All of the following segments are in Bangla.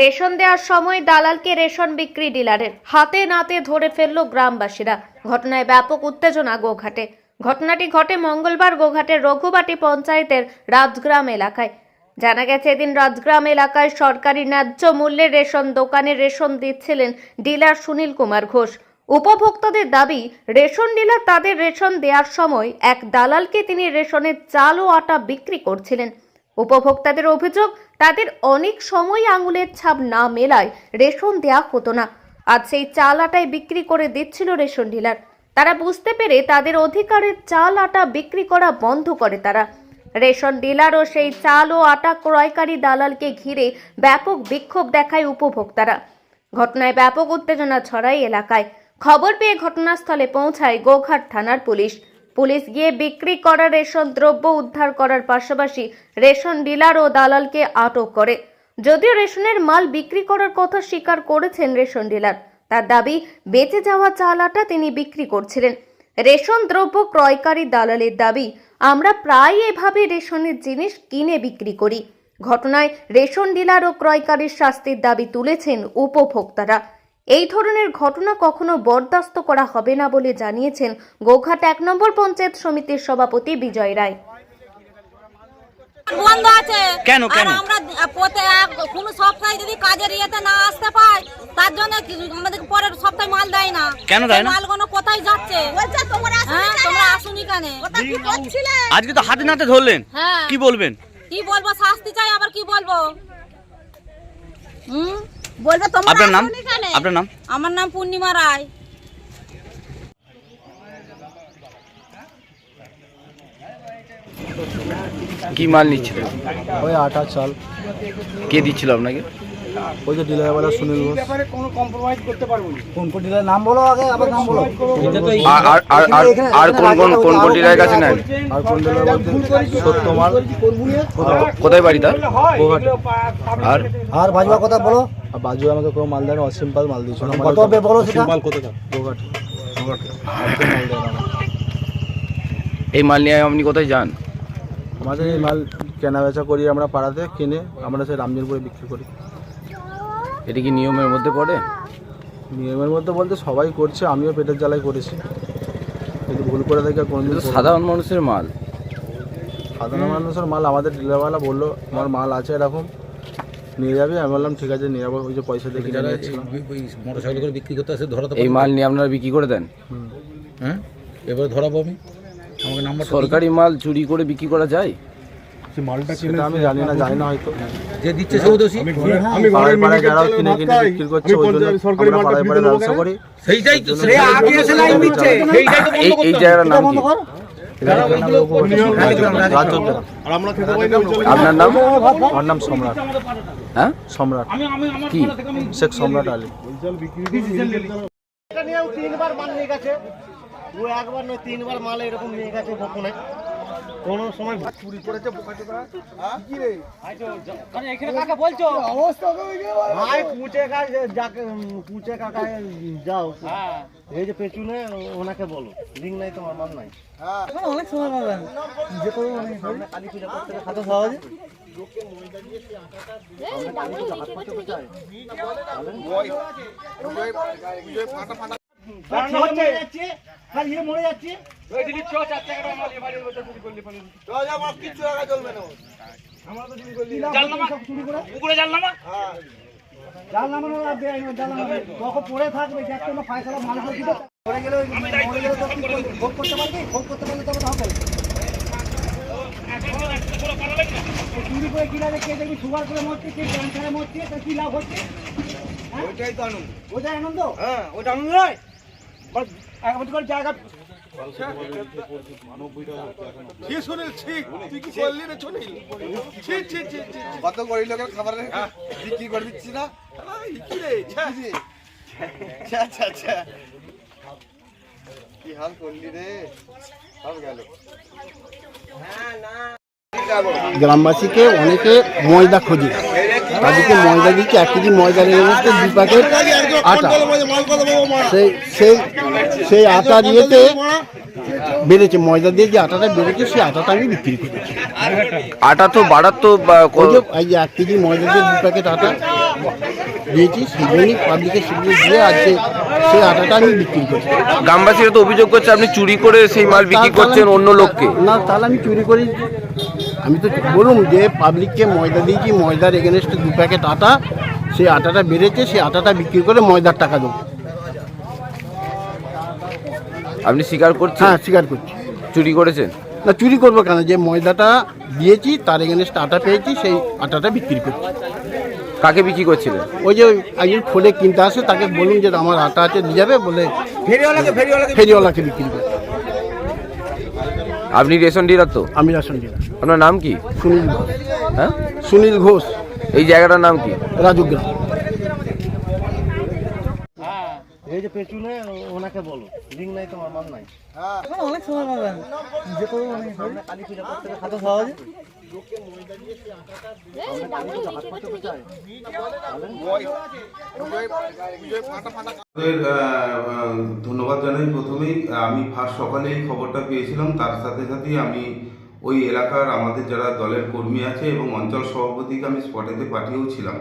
রেশন দেওয়ার সময় দালালকে রেশন বিক্রি ডিলারের হাতে নাতে ধরে ফেলল গ্রামবাসীরা। ঘটনায় ব্যাপক উত্তেজনা গোঘাটে। ঘটনাটি ঘটে মঙ্গলবার গোঘাটের রঘুবাটি পঞ্চায়েতের রাজগ্রাম এলাকায়। জানা গেছে, এদিন রাজগ্রাম এলাকায় সরকারি ন্যায্য মূল্যে রেশন দোকানে রেশন দিচ্ছিলেন ডিলার সুনীল কুমার ঘোষ। উপভোক্তাদের দাবি, রেশন ডিলার তাদের রেশন দেওয়ার সময় এক দালালকে তিনি রেশনের চাল ও আটা বিক্রি করছিলেন। উপভোক্তাদের অভিযোগ, তাদের অনেক সময় আঙুলের ছাপ না মেলায় রেশন দেওয়া হতো না। আজ সেই চাল আটায় বিক্রি করে দিচ্ছিল রেশন ডিলার। তারা বুঝতে পেরে তাদের অধিকারের চাল আটা বিক্রি করা বন্ধ করে তারা। রেশন ডিলার ও সেই চাল ও আটা ক্রয়কারী দালালকে ঘিরে ব্যাপক বিক্ষোভ দেখায় উপভোক্তারা। ঘটনায় ব্যাপক উত্তেজনা ছড়ায় এলাকায়। খবর পেয়ে ঘটনাস্থলে পৌঁছায় গোঘাট থানার পুলিশ। পুলিশ গিয়ে বিক্রি করা রেশন দ্রব্য উদ্ধার করার পাশাপাশি রেশন ডিলার ও দালালকে আটক করে। যদিও রেশনের মাল বিক্রি করার কথা স্বীকার করেছেন রেশন ডিলার, তার দাবি বেঁচে যাওয়া চাল আটা তিনি বিক্রি করছিলেন। রেশন দ্রব্য ক্রয়কারী দালালের দাবি, আমরা প্রায় এভাবে রেশনের জিনিস কিনে বিক্রি করি। ঘটনায় রেশন ডিলার ও ক্রয়কারীর শাস্তির দাবি তুলেছেন উপভোক্তারা। এই ধরনের ঘটনা কখনো বরদাস্ত করা হবে না বলে জানিয়েছেন গোঘাট এক নম্বর পঞ্চায়েত সমিতির সভাপতি বিজয় রায়। বন্ধ আছে। কেন, আর কেন? আমরা কোন সপ্তাহে যদি কাজের ইয়েতে না আসতে পাই তার জন্য কি- আমাদের পরের সপ্তাহে মাল দেয় না। কেন দেয় না? মালগুলো কোথায় যাচ্ছে? হ্যাঁ তোমরা আসুনি কেন? আজকে তো হাতে নাতে ধরলেন। হ্যাঁ। কি বলবেন? কি বলব শাস্তি চাই আবার কি বলব? হুম? বলবে তোমরা আপনার নাম? আপনার নাম? আমার নাম পূর্ণিমা রায়। কি মাল নিচ্ছিলেন ওই আটা চাল। কে দিচ্ছিল আপনাকে? ওই যে ডিলারওয়ালা সুনীল ঘোষ। কোন কোন ডিলার? নাম বলো আগে আবার নাম বলো। আর আর আর কোন কোন কোন কোন ডিলারের কাছে নেন? আর কোন ডিলার বলতে সত্যমাল। কোথায় বাড়ি তার? আর? আর বাজুয়া কথা বলো। আর বাজু আমাকে কোনো মাল দেয় না অসীম পাল মাল দিয়েছিল। কত হবে বলো সেটা? মাল কত গোঘাটে। আর এই মাল নিয়ে আপনি কোথায় যান? আমাদের এই মাল কেনা বেচা করি আমরা পাড়াতে কিনে আমরা সেই রামজনপুরে বিক্রি করি। এটা কি নিয়মের মধ্যে পড়ে? নিয়মের মধ্যে বলতে সবাই করছে আমিও পেটের জ্বালায় করেছি। কিন্তু ভুল করে থেকে কোনোদিন তো সাধারণ মানুষের মাল। সাধারণ মানুষের মাল আমাদের ডিলারওয়ালা বলল আমার মাল আছে এরকম। নিয়ে যাবি। আমি বললাম ঠিক আছে নিয়ে যাব। ওই যে পয়সা দিয়ে কিনে নিয়ে যাচ্ছিলাম মোটরসাইকেল করে বিক্রি করতে আসে ধরা এই মাল নিয়ে আপনারা বিক্রি করে দেন। হ্যাঁ? এবারে ধরাবো আমি আমাকে নাম্বার সরকারি মাল চুরি করে বিক্রি করা যায়? আমি জানি না জানি না হয়তো। যে দিচ্ছে সেও দোষী পাড়ায় পাড়ায় যারাও কিনে কিনে বিক্রি করছে ওই জন্য আমরা পাড়ায় পাড়ায় ব্যবসা করি। সেইটাই তো সে আগে এসে লাইন দিচ্ছে। সেইটাই তো এই এই জায়গাটার নাম কি? আপনার নাম? আমার নাম? সম্রাট। হ্যাঁ? সম্রাট। কি? শেখ সম্রাট আলী। এটা তিনবার মাল নিয়ে গেছে। ও একবার নয় তিনবার মাল এরকম নিয়ে গেছে গোপনে। কোনো সময় চুরি করেছে বোকাচোদা কি রে? এখানে কাকে বলছো? অবস্থা ভাই পুচে কাকা যাকে পুচে কাকা যাও। এই যে পেছনে ওনাকে বলো। লিঙ্ক নাই তোমার মাল নাই। অনেক সময় পাবেন যে কোনো সামনে কালী পূজা করতে খাতা সহজে মরে যাচ্ছে জাল নামানো আর জাল নামানো। যখন পড়ে থাকবে কোনো ফায়সালা পড়ে গেলে তো? ভোগ করতে পারবি? ভোগ করতে পারলে তবে তো হবে। চুরি করে কি লাভে কে দেখবি সুগার করে মরছে কে ক্যান্সারে মরছে তা কি লাভ হচ্ছে? হ্যাঁ? ওটাই আনন্দ। হ্যাঁ ওটা আনন্দ নয়। বাস একবার করে জায়গা কত গরিব লোকের খাবার বিক্রি করে দিচ্ছি না কি রে কি হাল করলি রে সব গেল গ্রামবাসীকে অনেকে ময়দা খোঁজে তাদেরকে ময়দা দিচ্ছে এক কেজি ময়দা নিয়ে যাচ্ছে দু প্যাকেট আটা? সেই সেই সেই আটা দিয়েতে বেড়েছে ময়দা দিয়ে যে আটাটা বেড়েছে সেই আটাটা আমি বিক্রি করেছি। আটা তো বাড়ার তো এই যে এক কেজি ময়দা দিয়ে দু প্যাকেট আটা দিয়েছি সেগুলি সেগুলো দিয়ে আজকে সেই আটাটা আমি বিক্রি করছি। গ্রামবাসীরা তো অভিযোগ করছে আপনি চুরি করে সেই মাল বিক্রি করছেন অন্য লোককে। না তাহলে আমি চুরি করি। আমি তো বলুন যে পাবলিককে ময়দা দিয়েছি ময়দার এগেনস্টে দু প্যাকেট আটা সেই আটাটা বেড়েছে সেই আটাটা বিক্রি করে ময়দার টাকা দেবো। আপনি স্বীকার করছেন? হ্যাঁ স্বীকার করছি। চুরি করেছেন? না চুরি করব কেন? যে ময়দাটা দিয়েছি তার এগেনস্টে আটা পেয়েছি সেই আটাটা বিক্রি করছি। কাকে বিক্রি করছিলেন ওই যে একজন ফোনে কিনতে আসে তাকে বলুন যে আমার আটা আছে দিয়ে যাবে বলে ফেরিওয়ালাকে বিক্রি করে। আপনি রেশন ডিলার তো? আমি রেশন দিলাম আপনার নাম কি? সুনীল ঘোষ। হ্যাঁ? সুনীল ঘোষ। এই জায়গাটার নাম কি? রাজুগ্রাম এই যে পেছনে ওনাকে বলো লিঙ্ক নাই তোমার মাল নাই। অনেক সময় পাবেন। যেতে কালী পূজা করতে খাতো সহজে ধন্যবাদ জানাই প্রথমেই। আমি ফার্স্ট সকালে এই খবরটা পেয়েছিলাম। তার সাথে সাথেই আমি ওই এলাকার আমাদের যারা দলের কর্মী আছে এবং অঞ্চল সভাপতিকে আমি স্পটেতে পাঠিয়েওছিলাম।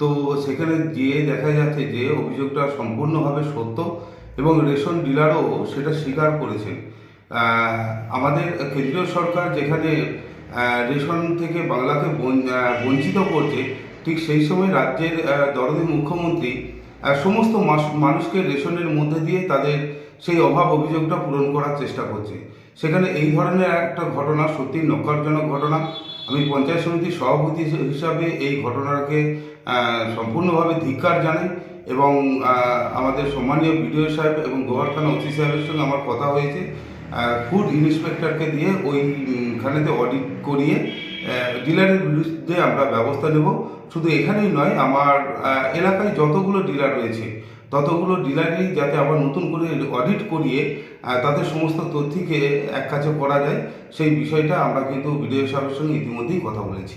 তো সেখানে গিয়ে দেখা যাচ্ছে যে অভিযোগটা সম্পূর্ণভাবে সত্য এবং রেশন ডিলারও সেটা স্বীকার করেছেন। আমাদের কেন্দ্রীয় সরকার যেখানে রেশন থেকে বাংলাকে বঞ্চ- বঞ্চিত করছে, ঠিক সেই সময় রাজ্যের দরদি মুখ্যমন্ত্রী সমস্ত মানুষকে রেশনের মধ্যে দিয়ে তাদের সেই অভাব অভিযোগটা পূরণ করার চেষ্টা করছে। সেখানে এই ধরনের একটা ঘটনা, সত্যি নকারজনক ঘটনা। আমি পঞ্চায়েত সমিতির সভাপতি হিসাবে এই ঘটনাকে সম্পূর্ণভাবে ধিক্কার জানাই এবং আমাদের সম্মানীয় বিডিও সাহেব এবং গোয়ার থানা ওসি সাহেবের সঙ্গে আমার কথা হয়েছে। ফুড ইন্সপেক্টরকে দিয়ে ওইখানেতে অডিট করিয়ে ডিলারের বিরুদ্ধে আমরা ব্যবস্থা নেব। শুধু এখানেই নয়, আমার এলাকায় যতগুলো ডিলার রয়েছে, ততগুলো ডিলারই যাতে আবার নতুন করে অডিট করিয়ে তাদের সমস্ত তথ্যকে এক কাছে করা যায়, সেই বিষয়টা আমরা কিন্তু বিডিও সাহেবের সঙ্গে ইতিমধ্যেই কথা বলেছি।